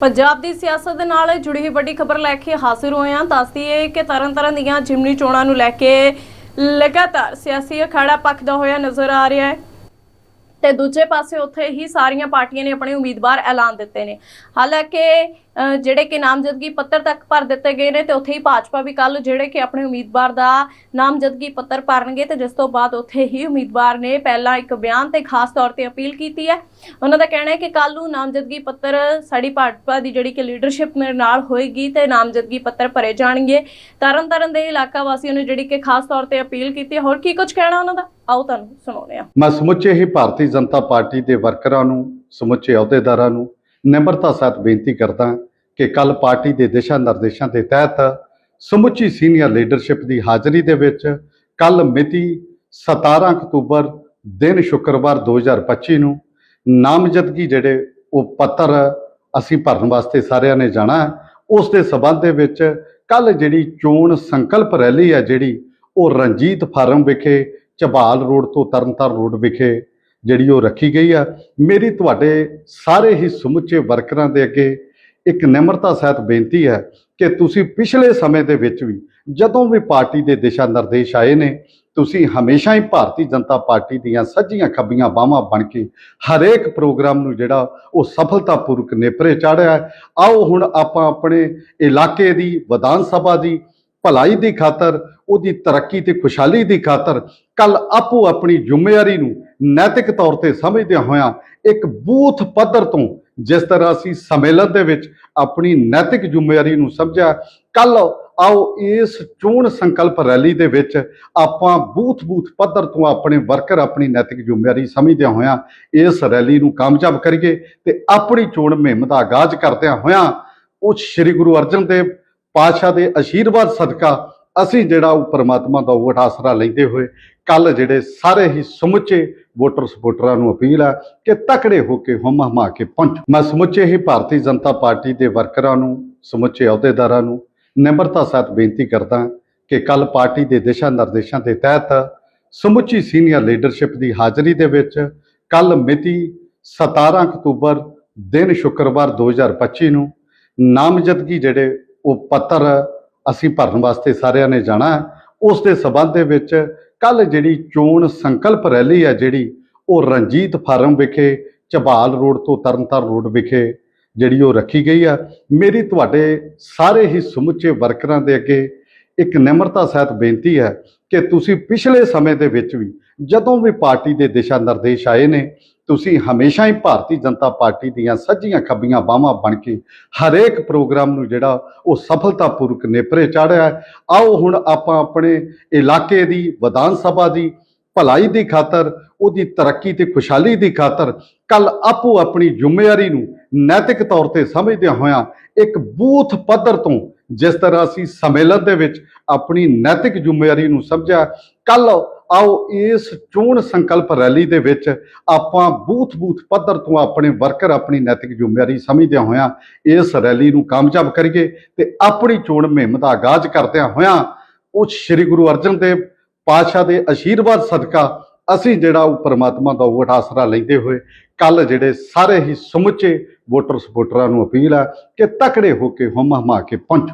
ਪੰਜਾਬ ਦੀ ਸਿਆਸਤ ਦੇ ਨਾਲ ਜੁੜੀ ਹੋਈ ਵੱਡੀ ਖਬਰ ਲੈ ਕੇ ਹਾਜ਼ਰ ਹੋਏ ਹਾਂ। ਦੱਸਦੀ ਹੈ ਕਿ ਤਰਨਤਾਰਨ ਦੀਆਂ ਜਿਮਨੀ ਚੋਣਾਂ ਨੂੰ ਲੈ ਕੇ ਲਗਾਤਾਰ ਸਿਆਸੀ ਅਖਾੜਾ ਪੱਕਦਾ ਹੋਇਆ ਨਜ਼ਰ ਆ ਰਿਹਾ ਹੈ। ਤੇ ਦੂਜੇ ਪਾਸੇ ਉੱਥੇ ਹੀ ਸਾਰੀਆਂ ਪਾਰਟੀਆਂ ਨੇ ਆਪਣੇ ਉਮੀਦਵਾਰ ਐਲਾਨ ਦਿੱਤੇ ਨੇ। ਹਾਲਾਂਕਿ ਜਿਹੜੇ ਕਿ ਨਾਮਜ਼ਦਗੀ ਪੱਤਰ ਤੱਕ ਭਰ ਦਿੱਤੇ ਗਏ ਨੇ ਤੇ ਉੱਥੇ ਹੀ ਭਾਜਪਾ ਵੀ ਕੱਲ ਜਿਹੜੇ ਕਿ ਆਪਣੇ ਉਮੀਦਵਾਰ ਦਾ ਨਾਮਜ਼ਦਗੀ ਪੱਤਰ ਭਰਨਗੇ ਤੇ ਜਿਸ ਤੋਂ ਬਾਅਦ ਉੱਥੇ ਹੀ ਉਮੀਦਵਾਰ ਨੇ ਪਹਿਲਾਂ ਇੱਕ ਬਿਆਨ ਤੇ ਖਾਸ ਤੌਰ ਤੇ ਅਪੀਲ ਕੀਤੀ ਹੈ। ਉਹਨਾਂ ਦਾ ਕਹਿਣਾ ਹੈ ਕਿ ਕੱਲ ਨੂੰ ਨਾਮਜ਼ਦਗੀ ਪੱਤਰ ਸਾਡੀ ਭਾਜਪਾ ਦੀ ਜਿਹੜੀ ਕਿ ਲੀਡਰਸ਼ਿਪ ਮੇਰੇ ਨਾਲ ਹੋਏਗੀ ਤੇ ਨਾਮਜ਼ਦਗੀ ਪੱਤਰ ਭਰੇ ਜਾਣਗੇ। ਤਰਨ ਤਾਰਨ ਦੇ ਇਲਾਕਾ ਵਾਸੀਆਂ ਨੇ ਜਿਹੜੀ ਕਿ ਖਾਸ ਤੌਰ ਤੇ ਅਪੀਲ ਕੀਤੀ ਹੈ। ਹੋਰ ਕੀ ਕੁਝ ਕਹਿਣਾ ਉਹਨਾਂ ਦਾ? ਆਓ ਤੁਹਾਨੂੰ ਸੁਣਾਉਂਦੇ ਹਾਂ। ਮੈਂ ਸਮੁੱਚੇ ਹੀ ਭਾਰਤੀ ਜਨਤਾ ਪਾਰਟੀ ਦੇ ਵਰਕਰਾਂ ਨੂੰ, ਸਮੁੱਚੇ ਅਹੁਦੇਦਾਰਾਂ ਨੂੰ ਨਿਮਰਤਾ ਸਹਿਤ ਬੇਨਤੀ ਕਰਦਾ ਕਿ ਕੱਲ ਪਾਰਟੀ ਦੇ ਦਿਸ਼ਾ ਨਿਰਦੇਸ਼ਾਂ ਦੇ ਤਹਿਤ ਸਮੁੱਚੀ ਸੀਨੀਅਰ ਲੀਡਰਸ਼ਿਪ ਦੀ ਹਾਜ਼ਰੀ ਦੇ ਵਿੱਚ ਕੱਲ ਮਿਤੀ 17 ਅਕਤੂਬਰ ਦਿਨ ਸ਼ੁੱਕਰਵਾਰ 2025 ਨੂੰ ਨਾਮਜ਼ਦਗੀ ਜਿਹੜੇ ਉਹ ਪੱਤਰ ਅਸੀਂ ਭਰਨ ਵਾਸਤੇ ਸਾਰਿਆਂ ਨੇ ਜਾਣਾ ਹੈ, ਉਸ ਦੇ ਸਬੰਧ ਦੇ ਵਿੱਚ ਕੱਲ ਜਿਹੜੀ ਚੋਣ ਸੰਕਲਪ ਰੈਲੀ ਹੈ ਜਿਹੜੀ ਉਹ ਰਣਜੀਤ ਫਾਰਮ ਵਿਖੇ ਝਬਾਲ ਰੋਡ ਤੋਂ ਤਰਨਤਾਰਨ ਰੋਡ ਵਿਖੇ ਜਿਹੜੀ ਉਹ ਰੱਖੀ ਗਈ ਆ। ਮੇਰੀ ਤੁਹਾਡੇ ਸਾਰੇ ਹੀ ਸਮੁੱਚੇ ਵਰਕਰਾਂ ਦੇ ਅੱਗੇ ਇੱਕ ਨਿਮਰਤਾ ਸਹਿਤ ਬੇਨਤੀ ਹੈ ਕਿ ਤੁਸੀਂ ਪਿਛਲੇ ਸਮੇਂ ਦੇ ਵਿੱਚ ਵੀ ਜਦੋਂ ਵੀ ਪਾਰਟੀ ਦੇ ਦਿਸ਼ਾ ਨਿਰਦੇਸ਼ ਆਏ ਨੇ, ਤੁਸੀਂ ਹਮੇਸ਼ਾ ਹੀ ਭਾਰਤੀ ਜਨਤਾ ਪਾਰਟੀ ਦੀਆਂ ਸੱਜੀਆਂ ਖੱਬੀਆਂ ਬਾਹਾਂ ਬਣ ਕੇ ਹਰੇਕ ਪ੍ਰੋਗਰਾਮ ਨੂੰ ਜਿਹੜਾ ਉਹ ਸਫਲਤਾਪੂਰਵਕ ਨੇਪਰੇ ਚਾੜਿਆ ਆਓ ਹੁਣ ਆਪਾਂ ਆਪਣੇ ਇਲਾਕੇ ਦੀ, ਵਿਧਾਨ ਸਭਾ ਦੀ ਭਲਾਈ ਦੀ ਖਾਤਰ, ਉਹਦੀ ਤਰੱਕੀ ਤੇ ਖੁਸ਼ਹਾਲੀ ਦੀ ਖਾਤਰ ਕੱਲ ਆਪੋ ਆਪਣੀ ਜ਼ਿੰਮੇਵਾਰੀ ਨੂੰ ਨੈਤਿਕ ਤੌਰ ਤੇ ਸਮਝਦਿਆਂ ਹੋਇਆਂ ਇੱਕ ਬੂਥ ਪੱਧਰ ਤੋਂ ਜਿਸ ਤਰ੍ਹਾਂ ਅਸੀਂ ਸੰਮੇਲਨ ਦੇ ਵਿੱਚ ਆਪਣੀ ਨੈਤਿਕ ਜ਼ਿੰਮੇਵਾਰੀ ਨੂੰ ਸਮਝਿਆ ਕੱਲ ਆਓ ਇਸ ਚੋਣ ਸੰਕਲਪ ਰੈਲੀ ਦੇ ਵਿੱਚ ਆਪਾਂ ਬੂਥ ਬੂਥ ਪੱਧਰ ਤੋਂ ਆਪਣੇ ਵਰਕਰ ਆਪਣੀ ਨੈਤਿਕ ਜ਼ਿੰਮੇਵਾਰੀ ਸਮਝਦਿਆਂ ਹੋਇਆਂ ਇਸ ਰੈਲੀ ਨੂੰ ਕਾਮਯਾਬ ਕਰੀਏ ਤੇ ਆਪਣੀ ਚੋਣ ਮੁਹਿੰਮ ਦਾ ਆਗਾਜ਼ ਕਰਦਿਆਂ ਹੋਇਆਂ ਉਹ ਸ੍ਰੀ ਗੁਰੂ ਅਰਜਨ ਦੇਵ ਪਾਤਸ਼ਾਹ ਦੇ ਆਸ਼ੀਰਵਾਦ ਸਦਕਾ ਅਸੀਂ ਜਿਹੜਾ ਉਹ ਪਰਮਾਤਮਾ ਦਾ ਉਹ ਆਸਰਾ ਲੈਂਦੇ ਹੋਏ ਕੱਲ ਜਿਹੜੇ ਸਾਰੇ ਹੀ ਸਮੁੱਚੇ ਵੋਟਰ ਸਪੋਰਟਰਾਂ ਨੂੰ ਅਪੀਲ ਹੈ ਕਿ ਤਕੜੇ ਹੋ ਕੇ ਹਮ ਹਮਾ ਕੇ ਪਹੁੰਚ। ਮੈਂ ਸਮੁੱਚੇ ਹੀ ਭਾਰਤੀ ਜਨਤਾ ਪਾਰਟੀ ਦੇ ਵਰਕਰਾਂ ਨੂੰ, ਸਮੁੱਚੇ ਅਹੁਦੇਦਾਰਾਂ ਨੂੰ ਨਿਮਰਤਾ ਸਹਿਤ ਬੇਨਤੀ ਕਰਦਾ ਕਿ ਕੱਲ ਪਾਰਟੀ ਦੇ ਦਿਸ਼ਾ ਨਿਰਦੇਸ਼ਾਂ ਦੇ ਤਹਿਤ ਸਮੁੱਚੀ ਸੀਨੀਅਰ ਲੀਡਰਸ਼ਿਪ ਦੀ ਹਾਜ਼ਰੀ ਦੇ ਵਿੱਚ ਕੱਲ ਮਿਤੀ 17 ਅਕਤੂਬਰ, ਦਿਨ ਸ਼ੁੱਕਰਵਾਰ 2025 ਨੂੰ ਨਾਮਜ਼ਦਗੀ ਜਿਹੜੇ ਉਹ ਪੱਤਰ ਅਸੀਂ ਭਰਨ ਵਾਸਤੇ ਸਾਰਿਆਂ ਨੇ ਜਾਣਾ ਉਸ ਦੇ ਸਬੰਧ ਦੇ ਵਿੱਚ ਕੱਲ ਜਿਹੜੀ ਚੋਣ ਸੰਕਲਪ ਰੈਲੀ ਹੈ ਜਿਹੜੀ, ਉਹ ਰਣਜੀਤ ਫਾਰਮ ਵਿਖੇ, ਝਬਾਲ ਰੋਡ ਤੋਂ ਤਰਨਤਾਰਨ ਰੋਡ ਵਿਖੇ ਜਿਹੜੀ ਉਹ ਰੱਖੀ ਗਈ ਆ ਮੇਰੀ ਤੁਹਾਡੇ ਸਾਰੇ ਹੀ ਸਮੁੱਚੇ ਵਰਕਰਾਂ ਦੇ ਅੱਗੇ ਇੱਕ ਨਿਮਰਤਾ ਸਹਿਤ ਬੇਨਤੀ ਹੈ ਕਿ ਤੁਸੀਂ ਪਿਛਲੇ ਸਮੇਂ ਦੇ ਵਿੱਚ ਵੀ ਜਦੋਂ ਵੀ ਪਾਰਟੀ ਦੇ ਦਿਸ਼ਾ ਨਿਰਦੇਸ਼ ਆਏ ਨੇ, ਤੁਸੀਂ ਹਮੇਸ਼ਾ ਹੀ ਭਾਰਤੀ ਜਨਤਾ ਪਾਰਟੀ ਦੀਆਂ ਸੱਜੀਆਂ ਖੱਬੀਆਂ ਬਾਹਾਂ ਬਣ ਕੇ ਹਰੇਕ ਪ੍ਰੋਗਰਾਮ ਨੂੰ ਜਿਹੜਾ ਉਹ ਸਫਲਤਾਪੂਰਵਕ ਨੇਪਰੇ ਚਾੜਿਆ ਆਓ ਹੁਣ ਆਪਾਂ ਆਪਣੇ ਇਲਾਕੇ ਦੀ, ਵਿਧਾਨ ਸਭਾ ਦੀ, ਭਲਾਈ ਦੀ ਖਾਤਰ, ਉਹਦੀ ਤਰੱਕੀ ਤੇ ਖੁਸ਼ਹਾਲੀ ਦੀ ਖਾਤਰ ਕੱਲ ਆਪੋ ਆਪਣੀ ਜ਼ਿੰਮੇਵਾਰੀ ਨੂੰ ਨੈਤਿਕ ਤੌਰ ਤੇ ਸਮਝਦਿਆਂ ਹੋਇਆਂ ਇੱਕ ਬੂਥ ਪੱਧਰ ਤੋਂ ਜਿਸ ਤਰ੍ਹਾਂ ਅਸੀਂ ਸੰਮੇਲਨ ਦੇ ਵਿੱਚ ਆਪਣੀ ਨੈਤਿਕ ਜ਼ਿੰਮੇਵਾਰੀ ਨੂੰ ਸਮਝਿਆ, ਕੱਲ ਆਓ ਇਸ ਚੋਣ ਸੰਕਲਪ ਰੈਲੀ ਦੇ ਵਿੱਚ ਆਪਾਂ ਬੂਥ ਬੂਥ ਪੱਧਰ ਤੋਂ ਆਪਣੇ ਵਰਕਰ ਆਪਣੀ ਨੈਤਿਕ ਜ਼ਿੰਮੇਵਾਰੀ ਸਮਝਦਿਆਂ ਹੋਇਆਂ ਇਸ ਰੈਲੀ ਨੂੰ ਕਾਮਯਾਬ ਕਰੀਏ ਤੇ ਆਪਣੀ ਚੋਣ ਮੁਹਿੰਮ ਦਾ ਆਗਾਜ਼ ਕਰਦਿਆਂ ਹੋਇਆਂ ਉਹ ਸ੍ਰੀ ਗੁਰੂ ਅਰਜਨ ਦੇਵ ਪਾਤਸ਼ਾਹ ਦੇ ਆਸ਼ੀਰਵਾਦ ਸਦਕਾ ਅਸੀਂ ਜਿਹੜਾ ਉਹ ਪਰਮਾਤਮਾ ਦਾ ਓਟ ਆਸਰਾ ਲੈਂਦੇ ਹੋਏ ਕੱਲ ਜਿਹੜੇ ਸਾਰੇ ਹੀ ਸਮੁੱਚੇ ਵੋਟਰ ਸਪੋਰਟਰਾਂ ਨੂੰ ਅਪੀਲ ਹੈ ਕਿ ਤਕੜੇ ਹੋ ਕੇ ਹਮ ਹਮਾ ਕੇ ਪਹੁੰਚੋ।